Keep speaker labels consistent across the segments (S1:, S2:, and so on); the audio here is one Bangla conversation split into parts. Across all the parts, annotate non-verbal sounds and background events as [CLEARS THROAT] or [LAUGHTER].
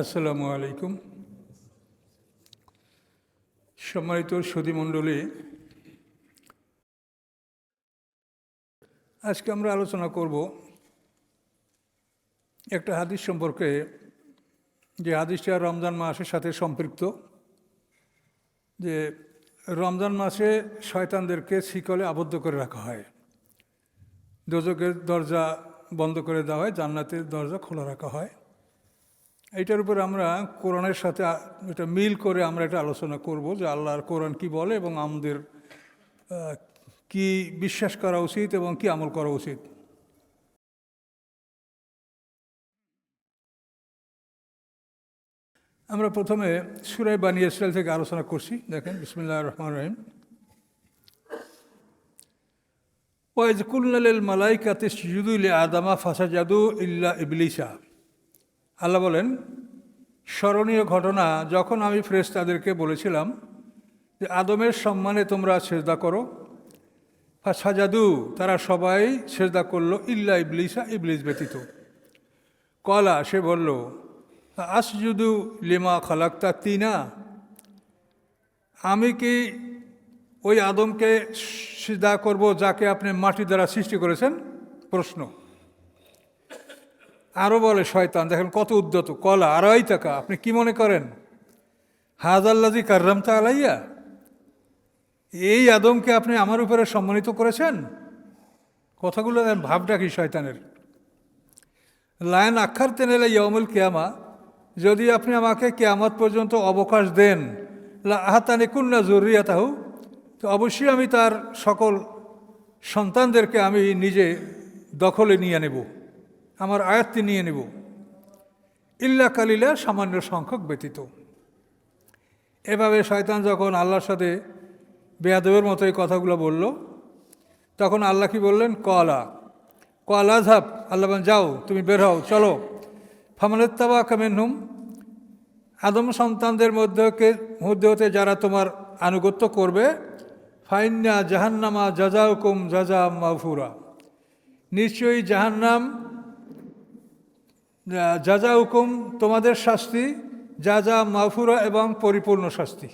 S1: আসসালামু আলাইকুম। সম্মানিত সুধীমণ্ডলী আজকে আমরা আলোচনা করব একটা হাদিস সম্পর্কে। যে হাদিসটা রমজান মাসের সাথে সম্পৃক্ত। যে রমজান মাসে শয়তানদেরকে শিকলে আবদ্ধ করে রাখা হয়। দোজকের দরজা বন্ধ করে দেওয়া হয়, জান্নাতের দরজা খোলা রাখা হয়। এইটার উপর আমরা কোরআনের সাথে এটা মিল করে আমরা এটা আলোচনা করব যে আল্লাহর কোরআন কি বলে এবং আমাদের কি বিশ্বাস করা উচিত এবং কি আমল করা উচিত। আমরা প্রথমে সুরাই বানি ইসরায়েল থেকে আলোচনা করছি। দেখেন, বিসমুল্লাহ রহমান রহিম। ওয়াইজ কুল্লাল মালাইকাতে সুজুদুল আদামা ফাসাজাদু ইল্লা ইবলিসা। আল্লাহ বলেন, স্মরণীয় ঘটনা, যখন আমি ফ্রেশ তাদেরকে বলেছিলাম যে, আদমের সম্মানে তোমরা সেজদা করো সাজাদু তারা সবাই সেজদা করল, ইল্লা ইবলিসা, ইবলিস ব্যতীত। কলা, সে বলল আসজুদু লিমা খালাক্তা তিনা, আমি কি ওই আদমকে সিদা করব যাকে আপনি মাটি দ্বারা সৃষ্টি করেছেন? প্রশ্ন। আরও বলে, শয়তান, দেখেন কত উদ্যত, কলা, আড়াই টাকা, আপনি কি মনে করেন? হাজাল্লাজি কার্রামতা আলাইয়া, এই আদমকে আপনি আমার উপরে সম্মানিত করেছেন? কথাগুলো দেন, ভাবটা কি শয়তানের? লায়ন আক্ষার তেনেলে ইয়মুল কেয়ামা, যদি আপনি আমাকে কেয়ামত পর্যন্ত অবকাশ দেন, লা আহাতানি কুন্না জরুরিয়াতাহু তো অবশ্যই আমি তার সকল সন্তানদেরকে আমি নিজে দখলে নিয়ে নেব। আমার আয়াত্তি নিয়ে নেব। ইল্লা কালিলা সামান্য সংখ্যক ব্যতীত। এভাবে শয়তান যখন আল্লাহর সাথে বেয়াদবের মতো এই কথাগুলো বলল, তখন আল্লাহ কি বললেন? কলা। কলা ঝাপ। আল্লাহ যাও, তুমি বের হও, চলো। ফামালেত্তাবা কামেন হুম আদম সন্তানদের মধ্যে মধ্যে হতে যারা তোমার আনুগত্য করবে ফাইন্যা জাহান্নামা জাজা হুকুম জাজা মাফুরা নিশ্চয়ই জাহান্নাম যাজা হুকুম তোমাদের শাস্তি, যা যা মাফুরা এবং পরিপূর্ণ শাস্তি।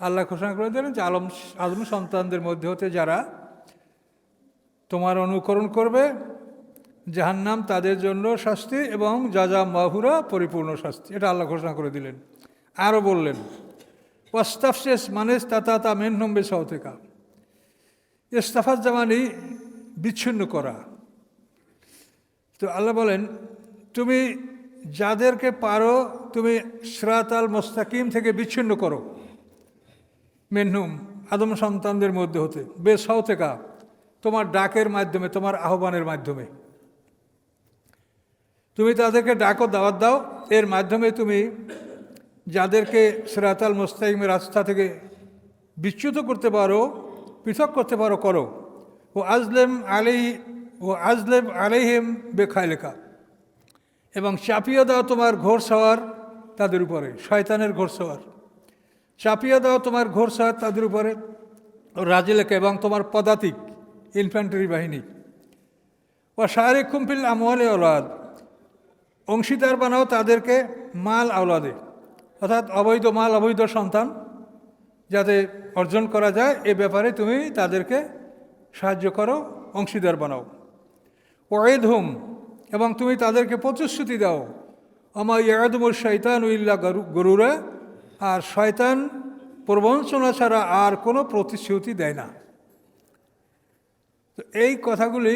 S1: আল্লাহ ঘোষণা করে দিলেন যে আলম, আদম সন্তানদের মধ্যে হতে যারা তোমার অনুকরণ করবে, জাহান্নাম তাদের জন্য শাস্তি এবং যা যা মাহুরা পরিপূর্ণ শাস্তি। এটা আল্লাহ ঘোষণা করে দিলেন। আরও বললেন ওয়াস্তাফশেষ মানে তাতা তা মেন নম্বে সহতেকা ইস্তাফাত জামানি বিচ্ছিন্ন করা। তো আল্লাহ বলেন তুমি যাদেরকে পারো, তুমি শ্রাতাল মোস্তাকিম থেকে বিচ্ছিন্ন করো। মেনহুম, আদম সন্তানদের মধ্যে হতে। বেশ হও থেকে তোমার ডাকের মাধ্যমে, তোমার আহ্বানের মাধ্যমে। তুমি তাদেরকে ডাকো, দাওয়াত দাও। এর মাধ্যমে তুমি যাদেরকে সিরাতাল মোস্তাকিমের রাস্তা থেকে বিচ্যুত করতে পারো, পৃথক করতে পারো, করো। ও আজলেম আলাই ও আজলেম আলাইহেম বেখাইলেখা এবং চাপিয়ে দাও তোমার ঘোর সওয়ার তাদের উপরে, শয়তানের ঘোর সওয়ার। চাপিয়ে দাও তোমার ঘোর সওয়ার তাদের উপরে রাজিলেখা এবং তোমার পদাতিক ইনফ্যান্ট্রি বাহিনী। ও শাহরিক কুম্পিল আমলে ওলাদ অংশীদার বানাও তাদেরকে মাল আওলাদে, অর্থাৎ অবৈধ মাল, অবৈধ সন্তান যাতে অর্জন করা যায়, এ ব্যাপারে তুমি তাদেরকে সাহায্য করো, অংশীদার বানাও। ওয়েদ হুম এবং তুমি তাদেরকে প্রতিশ্রুতি দাও। আমার ইয়াদমুর শৈতান উইল্লা গরু, গরুরা, আর শয়তান প্রবঞ্চনা ছাড়া আর কোনো প্রতিশ্রুতি দেয় না। তো এই কথাগুলি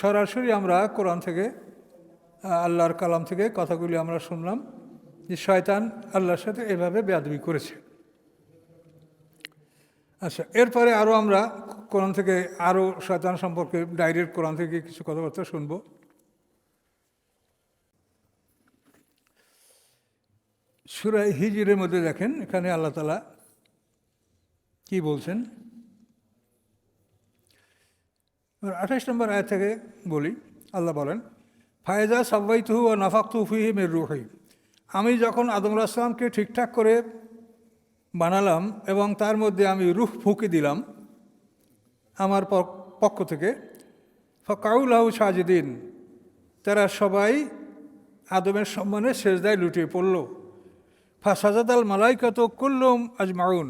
S1: সরাসরি আমরা কোরআন থেকে, আল্লাহর কালাম থেকে কথাগুলি আমরা শুনলাম যে শয়তান আল্লাহর সাথে এভাবে বেয়াদবি করেছে। আচ্ছা এরপরে আরও আমরা কোরআন থেকে আরও শয়তান সম্পর্কে ডাইরেক্ট কোরআন থেকে কিছু কথাবার্তা শুনব। সুরাই হিজিরের মধ্যে দেখেন, এখানে আল্লাহ তালা কি বলছেন? আঠাশ নম্বর আয় থেকে বলি, আল্লাহ বলেন ফায়জা সাব্বাইতুহু ও নাফাক্তু ফিহি মের রুহি। আমি যখন আদম আসলামকে ঠিকঠাক করে বানালাম এবং তার মধ্যে আমি রুহ ফুঁকে দিলাম আমার পক্ষ থেকে, ফকাউলাহু সাজিদিন। তারা সবাই আদমের সম্মানে শেষদায় লুটিয়ে পড়ল। ফাসাজাদ আল মালাইকাত কুল্লুম আজমাউন।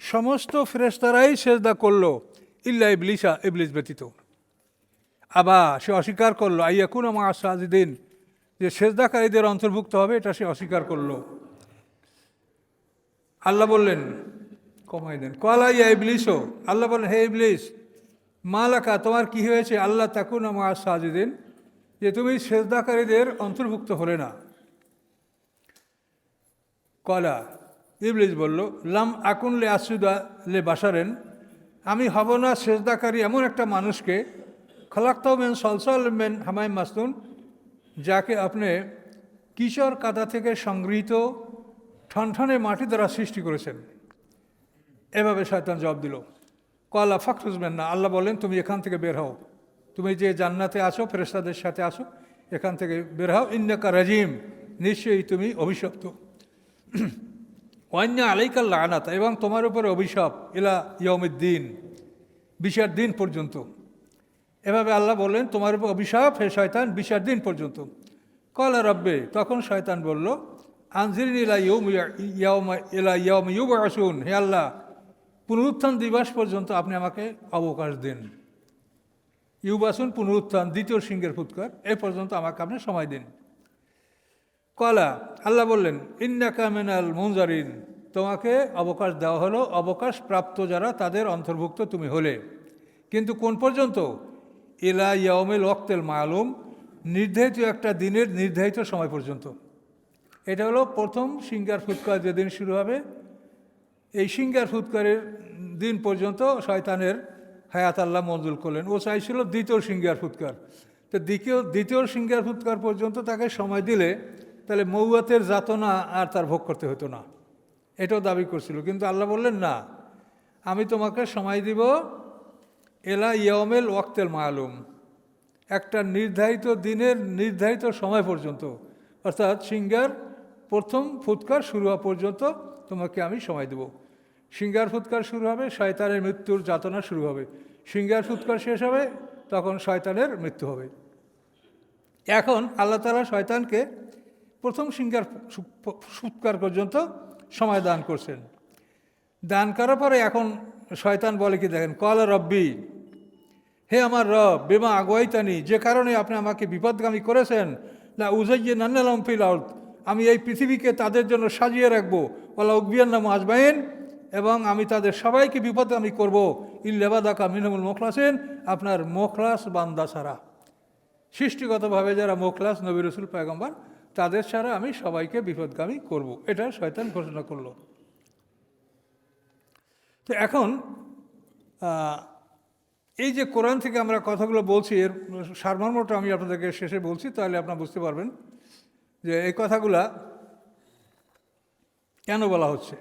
S1: সমস্ত ফেরেস্তারাই সেজদা করল, ইল্লা ইবলিসা, ইবলিস ব্যতীত। আবার সে অস্বীকার করল, আইয়াকুন আমা আসাদিন যে সেজদাকারীদের অন্তর্ভুক্ত হবে, এটা সে অস্বীকার করল। আল্লাহ বললেন কমাই দেন, কলা ইয়া ইবলিসও আল্লাহ বললেন, হে ইবলিস, মালাকা, তোমার কি হয়েছে? আল্লাহ তাকুন আমা সাজিদিন। যে তুমি সেজদাকারীদের অন্তর্ভুক্ত হলে না। কলা। ইবলিস বলল, লাম আকুন লে আসুদা লে বাসারেন আমি হব না সেজদাকারী এমন একটা মানুষকে। খলাক্তাও মেন সলসল মেন হামাই মাস্তুন যাকে আপনি কিশোর কাদা থেকে সংগৃহীত ঠনঠনে মাটি দ্বারা সৃষ্টি করেছেন। এভাবে শয়তান জবাব দিল, কলা ফাকরুজবেন না আল্লাহ বলেন, তুমি এখান থেকে বের হও। তুমি যে জান্নাতে আসো ফেরেস্তাদের সাথে আসো, এখান থেকে বের হও। ইন্নাকা রাজিম, নিশ্চয়ই তুমি অভিশপ্ত। [CLEARS THROAT] অন্য আলাইকাল্লা আনাত এবং তোমার উপরে অভিশাপ ইলা ইয়মুদ্দিন বিশার দিন পর্যন্ত। এভাবে আল্লাহ বললেন, তোমার উপর অভিশাপ হে শয়তান বিশার দিন পর্যন্ত। কলা রব্বে, তখন শয়তান বলল আনজিরিন ইলা ইয়াউমা ইলা ইয়ম ইউব আসুন হে আল্লাহ, পুনরুত্থান দিবস পর্যন্ত আপনি আমাকে অবকাশ দিন। ইউবাসুন পুনরুত্থান, দ্বিতীয় সিংহের ফুৎকার, এ পর্যন্ত আমাকে আপনি সময় দিন। কলা, আল্লাহ বললেন, ইন্নাকা মিনাল মুনজারিন। তোমাকে অবকাশ দেওয়া হলো, অবকাশ প্রাপ্ত যারা, তাদের অন্তর্ভুক্ত তুমি হলে। কিন্তু কোন পর্যন্ত? ইলা ইয়াউমেল ওয়াক্তেল মালুম, নির্ধারিত একটা দিনের নির্ধারিত সময় পর্যন্ত। এটা হলো প্রথম সিঙ্গার ফুৎকার যেদিন শুরু হবে। এই সিঙ্গার ফুৎকারের দিন পর্যন্ত শয়তানের হায়াত আল্লাহ মঞ্জুর করলেন। ও চাইছিল দ্বিতীয় সিঙ্গার ফুৎকার। তো দ্বিতীয় দ্বিতীয় সিঙ্গার ফুৎকার পর্যন্ত তাকে সময় দিলে তাহলে মৌয়াতের যাতনা আর তার ভোগ করতে হতো না। এটাও দাবি করছিল, কিন্তু আল্লাহ বললেন, না, আমি তোমাকে সময় দিব এলা ইয়মেল ওয়াক্তেল মালুম। একটা নির্ধারিত দিনের নির্ধারিত সময় পর্যন্ত, অর্থাৎ সিঙ্গার প্রথম ফুৎকার শুরু হওয়া পর্যন্ত তোমাকে আমি সময় দেব। সিঙ্গার ফুৎকার শুরু হবে, শয়তানের মৃত্যুর যাতনা শুরু হবে। সিঙ্গার ফুৎকার শেষ হবে, তখন শয়তানের মৃত্যু হবে। এখন আল্লাহ তালা শয়তানকে প্রথম সিঙ্গার সুৎকার পর্যন্ত সময় দান করছেন। দান করার পরে এখন শয়তান বলে কি দেখেন, কল রব্বি, হে আমার রব, বেমা আগুয়াইতানি, যে কারণে আপনি আমাকে বিপদগামী করেছেন না উজাইয়ে নান্নালাম ফিল আউট আমি এই পৃথিবীকে তাদের জন্য সাজিয়ে রাখব ওলা উকবিয়ান নাম আজমাইন, এবং আমি তাদের সবাইকে বিপদগামী করব ইল্লেবাদাকা মিনামুল মোখলাসেন আপনার মোখলাস বান্দা ছাড়া। সৃষ্টিগতভাবে যারা মোখলাস, নবী রসুল, পায়গম্বর তাদের ছাড়া আমি সবাইকে বিপদগামী করব। এটা শয়তান ঘোষণা করল। তো এখন এই যে কোরআন থেকে আমরা কথাগুলো বলছি, এর সারমর্মটা আমি আপনাদেরকে শেষে বলছি, তাহলে আপনারা বুঝতে পারবেন যে এই কথাগুলা কেন বলা হচ্ছে।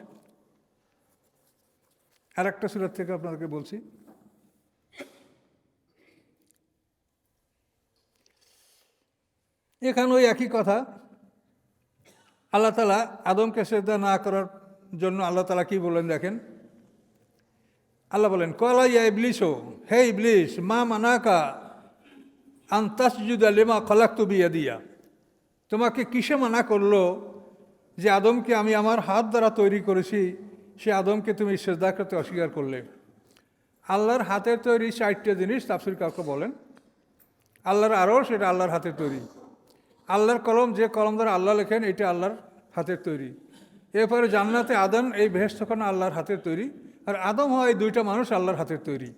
S1: আর একটা সুরাত থেকে আপনাদেরকে বলছি। এখানে ওই একই কথা। আল্লাহ তালা আদমকে শ্রদ্ধা না করার জন্য আল্লাহ তালা কি বলেন দেখেন? আল্লাহ বলেন, কলা ইয়া ইবলিসো, হে ইবলিস, মা মানাকা আন্তাসজুদা লেমা খলাক্তু বিয়া দিয়া তোমাকে কিসে মানা করল যে আদমকে আমি আমার হাত দ্বারা তৈরি করেছি, সে আদমকে তুমি সেজদা করতে অস্বীকার করলে? আল্লাহর হাতের তৈরি চারটে জিনিস তাফসির কাউকে বলেন? আল্লাহর আরও সেটা আল্লাহর হাতের তৈরি। আল্লাহর কলম, যে কলম দ্বারা আল্লাহ লেখেন এটা আল্লাহর হাতের তৈরি। এরপরে জান্নাতে আদম, এই ভেস্তখানা আল্লাহর হাতের তৈরি। আর আদম হয় এই দুইটা মানুষ আল্লাহর হাতের তৈরি।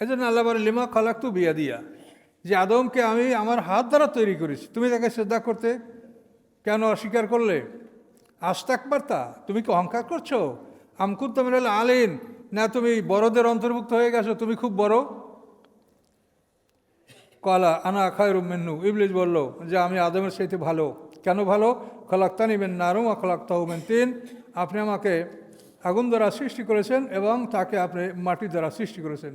S1: এজন্য আল্লাহ বলে লিমা খালাক্তু বিয়া দিয়া যে আদমকে আমি আমার হাত দ্বারা তৈরি করেছি। তুমি তাকে শ্রদ্ধা করতে কেন অস্বীকার করলে? আস্তাক বার্তা, তুমি কি অহংকার করছ? আমকুর তোমার আলিন। না, তুমি বড়দের অন্তর্ভুক্ত হয়ে গেছো, তুমি খুব বড়। কলা আনা খায় মেন্নু ইবলিস বলল যে আমি আদমের সাথে ভালো। কেন ভালো? খলাক্তা নিবেন নারুম আর খলাক্তা হবেন তিন। আপনি আমাকে আগুন দ্বারা সৃষ্টি করেছেন এবং তাকে আপনি মাটি দ্বারা সৃষ্টি করেছেন।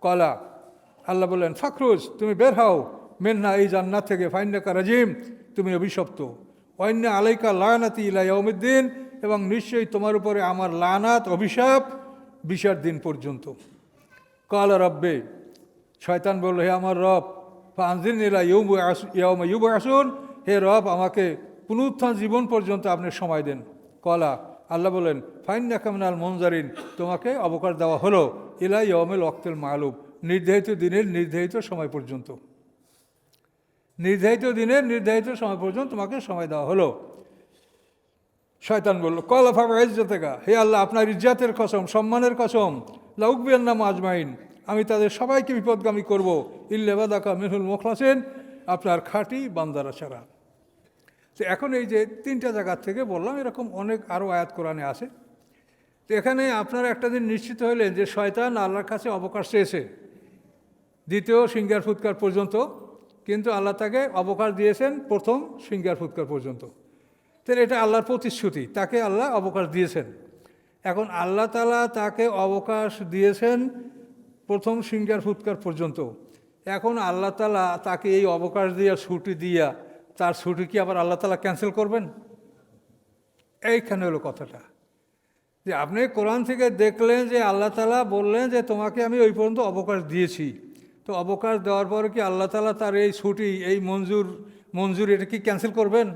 S1: কলা আল্লাহ বললেন ফাকরুজ তুমি বের হও। মেন্না এই জান্নাত থেকে ফাইন্নাকা রাজিম, তুমি অভিশপ্ত। অন্য আলাইকা লায়নাতি ইলা ইয়ৌমুদ্দিন এবং নিশ্চয়ই তোমার উপরে আমার লানাত, অভিশাপ বিশার দিন পর্যন্ত। কাল রব্বে শয়তান বলল, হে আমার রব আনজিন ইলা ইউম ইউব আসুন হে রব, আমাকে পুনরুত্থান জীবন পর্যন্ত আপনি সময় দেন। কলা, আল্লাহ বলেন ফাইন নাকামনাল মনজারিন, তোমাকে অবকাশ দেওয়া হলো ইলাই ইয়মেল অক্তেল মালুম, নির্ধারিত দিনের নির্ধারিত সময় পর্যন্ত। নির্ধারিত দিনের নির্ধারিত সময় পর্যন্ত তোমাকে সময় দেওয়া হলো। শয়তান বলল, কল ফাঁকা ইজ্জতেকা, হে আল্লাহ, আপনার ইজ্জাতের কসম, সম্মানের কসম লাউকবিয়ান নাম আজমাইন। আমি তাদের সবাইকে বিপদগামী করব। ইল্লেবাদাকা মেহুল মোখলাসেন, আপনার খাঁটি বান্দারা ছাড়া। তো এখন এই যে তিনটা জায়গার থেকে বললাম, এরকম অনেক আরও আয়াত কোরআনে আছে। তো এখানে আপনারা একটা দিন নিশ্চিত হলেন যে শয়তান আল্লাহর কাছে অবকাশ চেয়েছে। দ্বিতীয় সিঙ্গার ফুৎকার পর্যন্ত, কিন্তু আল্লাহ তাকে অবকাশ দিয়েছেন প্রথম সিঙ্গার ফুৎকার পর্যন্ত। তাহলে এটা আল্লাহর প্রতিশ্রুতি, তাকে আল্লাহ অবকাশ দিয়েছেন। এখন আল্লাহ তালা তাকে অবকাশ দিয়েছেন প্রথম সিঙ্গার ফুৎকার পর্যন্ত। এখন আল্লাহ তালা তাকে এই অবকাশ দিয়া, ছুটি দিয়া, তার ছুটি কি আবার আল্লাহ তালা ক্যান্সেল করবেন? এইখানে হলো কথাটা। যে আপনি কোরআন থেকে দেখলেন যে আল্লাহ তালা বললেন যে তোমাকে আমি ওই পর্যন্ত অবকাশ দিয়েছি। তো অবকাশ দেওয়ার পরে কি আল্লাহ তালা তার এই ছুটি, এই মঞ্জুর মঞ্জুর এটা কি ক্যান্সেল করবেন?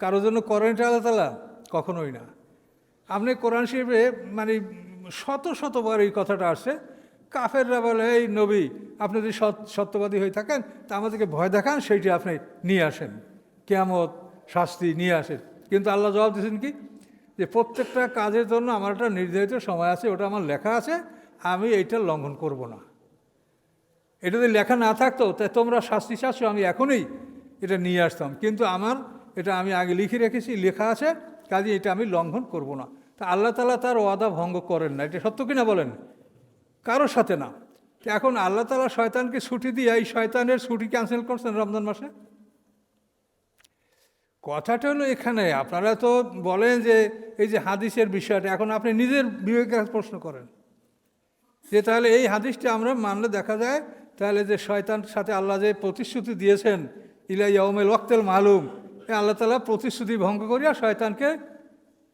S1: কারোর জন্য করেন এটা আল্লাহ তালা? কখনোই না। আপনি কোরআন শরীফে মানে শত শতবার এই কথাটা আসছে। কাফেররা বলে, এই নবী, আপনি যদি সত্যবাদী হয়ে থাকেন, তা আমাদেরকে ভয় দেখান, সেইটি আপনি নিয়ে আসেন। কেয়ামত শাস্তি নিয়ে আসেন। কিন্তু আল্লাহ জবাব দিয়েছেন কি? যে প্রত্যেকটা কাজের জন্য আমার একটা নির্ধারিত সময় আছে, ওটা আমার লেখা আছে, আমি এইটা লঙ্ঘন করব না। এটা যদি লেখা না থাকতো তাই তোমরা শাস্তি চাচ্ছ, আমি এখনই এটা নিয়ে আসতাম। কিন্তু আমার এটা আমি আগে লিখে রেখেছি, লেখা আছে কাজে এটা আমি লঙ্ঘন করব না। তা আল্লাহ তালা তার ওয়াদা ভঙ্গ করেন না। এটা সত্য কিনা বলেন? কারোর সাথে না। তো এখন আল্লাহ তালা শয়তানকে ছুটি দিয়ে এই শয়তানের ছুটি ক্যান্সেল করছেন রমজান মাসে? কথাটা হলো এখানে, আপনারা তো বলেন যে এই যে হাদিসের বিষয়টা, এখন আপনি নিজের বিবেকের প্রশ্ন করেন। যে তাহলে এই হাদিসটি আমরা মানলে দেখা যায়, তাহলে যে শয়তান সাথে আল্লাহ যে প্রতিশ্রুতি দিয়েছেন, ইলা ইয়মেল ওয়াক্তেল মালুম আল্লাহ তালা প্রতিশ্রুতি ভঙ্গ করিয়া শয়তানকে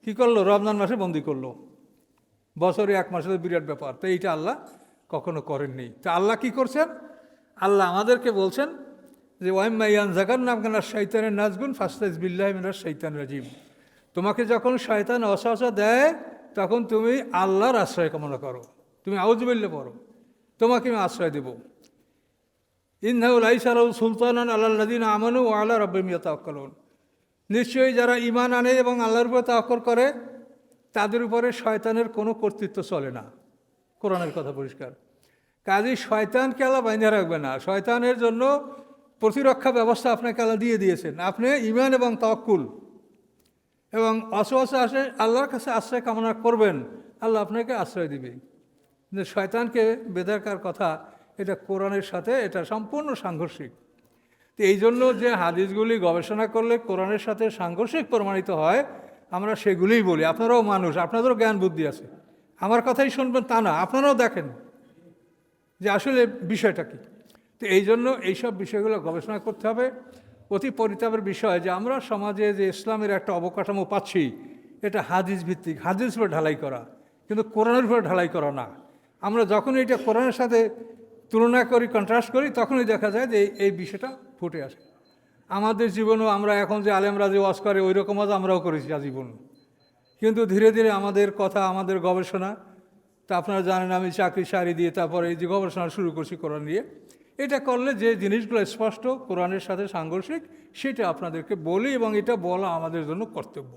S1: কী করল? রমজান মাসে বন্দি করল। বছরে এক মাসের বিরাট ব্যাপার। তো এইটা আল্লাহ কখনো করেননি। তা আল্লাহ কি করছেন? আল্লাহ আমাদেরকে বলছেন যে ওয়াইমাইয়ান জাগান নাম কেন শৈতানের নাজগুন ফাস্তাইজ বিল্লাহ শৈতান রাজিম। তোমাকে যখন শয়তান অসহসা দেয়, তখন তুমি আল্লাহর আশ্রয় কামনা করো। তুমি আউজ আউজবিল্লে পড়ো। তোমাকে আমি আশ্রয় দেব। ইন্নাউল আইসারুল সুলতানান আল্লাহদিন আমানু ও আল্লাহ রব্বিমিয়া তাক্কালুন নিশ্চয়ই যারা ইমান আনে এবং আল্লাহর উপরে তাওয়াক্কল করে তাদের উপরে শয়তানের কোনো কর্তৃত্ব চলে না। কোরআনের কথা পরিষ্কার। কাজেই শয়তানকে আল্লাহ বাইন্ধে রাখবে না। শয়তানের জন্য প্রতিরক্ষা ব্যবস্থা আপনাকে আল্লাহ দিয়ে দিয়েছেন। আপনি ইমান এবং তাওয়াক্কুল এবং অসহসে আসে, আল্লাহর কাছে আশ্রয় কামনা করবেন, আল্লাহ আপনাকে আশ্রয় দিবে। কিন্তু শয়তানকে বেদারকার কথা, এটা কোরআনের সাথে, এটা সম্পূর্ণ সাংঘর্ষিক। তো এই জন্য যে হাদিসগুলি গবেষণা করলে কোরআনের সাথে সাংঘর্ষিক প্রমাণিত হয় আমরা সেগুলিই বলি। আপনারাও মানুষ, আপনাদেরও জ্ঞান বুদ্ধি আছে। আমার কথাই শুনবেন তা না, আপনারাও দেখেন যে আসলে বিষয়টা কী। তো এই জন্য এইসব বিষয়গুলো গবেষণা করতে হবে। অতি পরিতাপের বিষয় যে আমরা সমাজে যে ইসলামের একটা অবকাঠামো পাচ্ছি, এটা হাদিস ভিত্তিক, হাদিস উপরে ঢালাই করা, কিন্তু কোরআনের উপরে ঢালাই করা না। আমরা যখন এটা কোরআনের সাথে তুলনা করি কন্ট্রাস্ট করি, তখনই দেখা যায় যে এই- বিষয়টা ফুটে আসে। আমাদের জীবনেও আমরা এখন যে আলেমরা যে ওয়াজ করে ওই রকম ওয়াজ আমরাও করেছি আজীবন। কিন্তু ধীরে ধীরে আমাদের কথা, আমাদের গবেষণা, তা আপনারা জানেন আমি চাকরি সারি দিয়ে তারপরে এই যে গবেষণা শুরু করছি কোরআন নিয়ে, এটা করলে যে জিনিসগুলো স্পষ্ট কোরআনের সাথে সাংঘর্ষিক, সেটা আপনাদেরকে বলি এবং এটা বলা আমাদের জন্য কর্তব্য।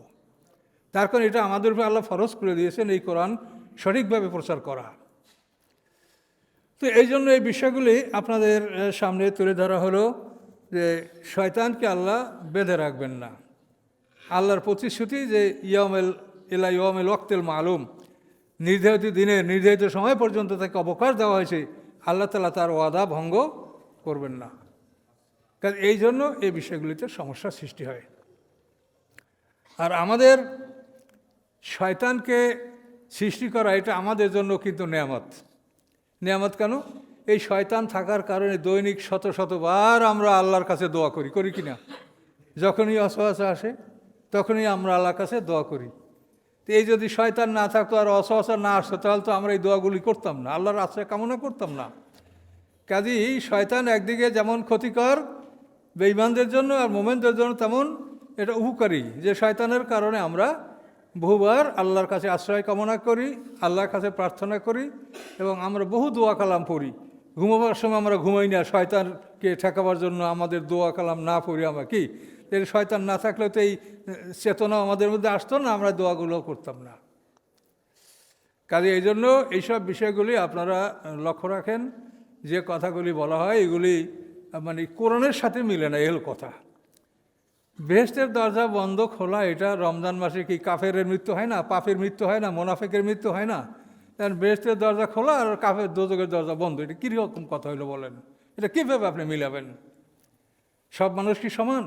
S1: তার কারণ এটা আমাদের উপর আল্লাহ ফরজ করে দিয়েছেন এই কোরআন সঠিকভাবে প্রচার করা। তো এই জন্য এই বিষয়গুলি আপনাদের সামনে তুলে ধরা হলো। যে শয়তানকে আল্লাহ বেঁধে রাখবেন না। আল্লাহর প্রতিশ্রুতি যে ইয়মেল ইলা ইয়মেল ওক্তেল মালুম, নির্ধারিত দিনে নির্ধারিত সময় পর্যন্ত তাকে অবকাশ দেওয়া হয়েছে, আল্লাহ তালা তার ওয়াদা ভঙ্গ করবেন না। কারণ এই জন্য এই বিষয়গুলিতে সমস্যার সৃষ্টি হয়। আর আমাদের শয়তানকে সৃষ্টি করা এটা আমাদের জন্য কিন্তু নেয়ামত। নেয়ামত কেন? এই শয়তান থাকার কারণে দৈনিক শত শতবার আমরা আল্লাহর কাছে দোয়া করি করি কি না? যখনই অসহসা আসে, তখনই আমরা আল্লাহর কাছে দোয়া করি। তো এই যদি শয়তান না থাকতো আর অসহসা না আসতো, তাহলে তো আমরা এই দোয়াগুলি করতাম না, আল্লাহর আশ্রয় কামনা করতাম না। কাজেই শয়তান একদিকে যেমন ক্ষতিকর বেইমানদের জন্য আর মোমেনদের জন্য তেমন এটা উপকারী, যে শয়তানের কারণে আমরা বহুবার আল্লাহর কাছে আশ্রয় কামনা করি, আল্লাহর কাছে প্রার্থনা করি এবং আমরা বহু দোয়া কালাম পড়ি। ঘুমাবার সময় আমরা ঘুমাই না, শয়তানকে ঠেকাবার জন্য আমাদের দোয়া কালাম না পড়ি আমরা কি? এর শয়তান না থাকলেও তো এই চেতনা আমাদের মধ্যে আসতো না, আমরা দোয়াগুলো করতাম না। কাজে এই জন্য এইসব বিষয়গুলি আপনারা লক্ষ্য রাখেন, যে কথাগুলি বলা হয়, এগুলি মানে কোরআনের সাথে মিলে না, এল কথা। বেহেস্তের দরজা বন্ধ, খোলা, এটা রমজান মাসে কি কাফের মৃত্যু হয় না, পাপের মৃত্যু হয় না, মোনাফেকের মৃত্যু হয় না? বেহেস্তের দরজা খোলা আর কাফের দোজকের দরজা বন্ধ। এটা কীরকম কথা হইল বলেন? এটা কীভাবে আপনি মিলাবেন? সব মানুষ কি সমান?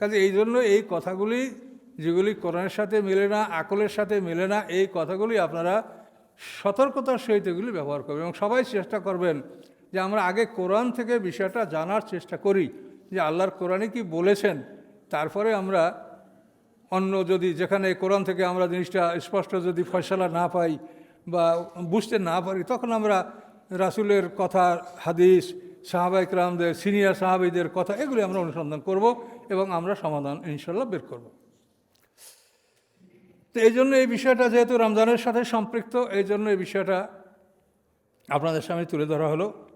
S1: কাজে এই জন্য এই কথাগুলি যেগুলি কোরআনের সাথে মেলে না, আকলের সাথে মেলে না, এই কথাগুলি আপনারা সতর্কতার সহিত এগুলি ব্যবহার করবেন এবং সবাই চেষ্টা করবেন যে আমরা আগে কোরআন থেকে বিষয়টা জানার চেষ্টা করি, যে আল্লাহর কোরআনে কি বলেছেন। তারপরে আমরা অন্য যদি যেখানে কোরআন থেকে আমরা জিনিসটা স্পষ্ট যদি ফয়সলা না পাই বা বুঝতে না পারি, তখন আমরা রাসুলের কথা, হাদিস সাহাবাই রামদের সিনিয়র সাহাবিদের কথা, এগুলি আমরা অনুসন্ধান করব এবং আমরা সমাধান ইনশাল্লাহ বের করব। তো এই জন্য এই বিষয়টা যেহেতু রমজানের সাথে সম্পৃক্ত, এই জন্য এই বিষয়টা আপনাদের সামনে তুলে ধরা হলো।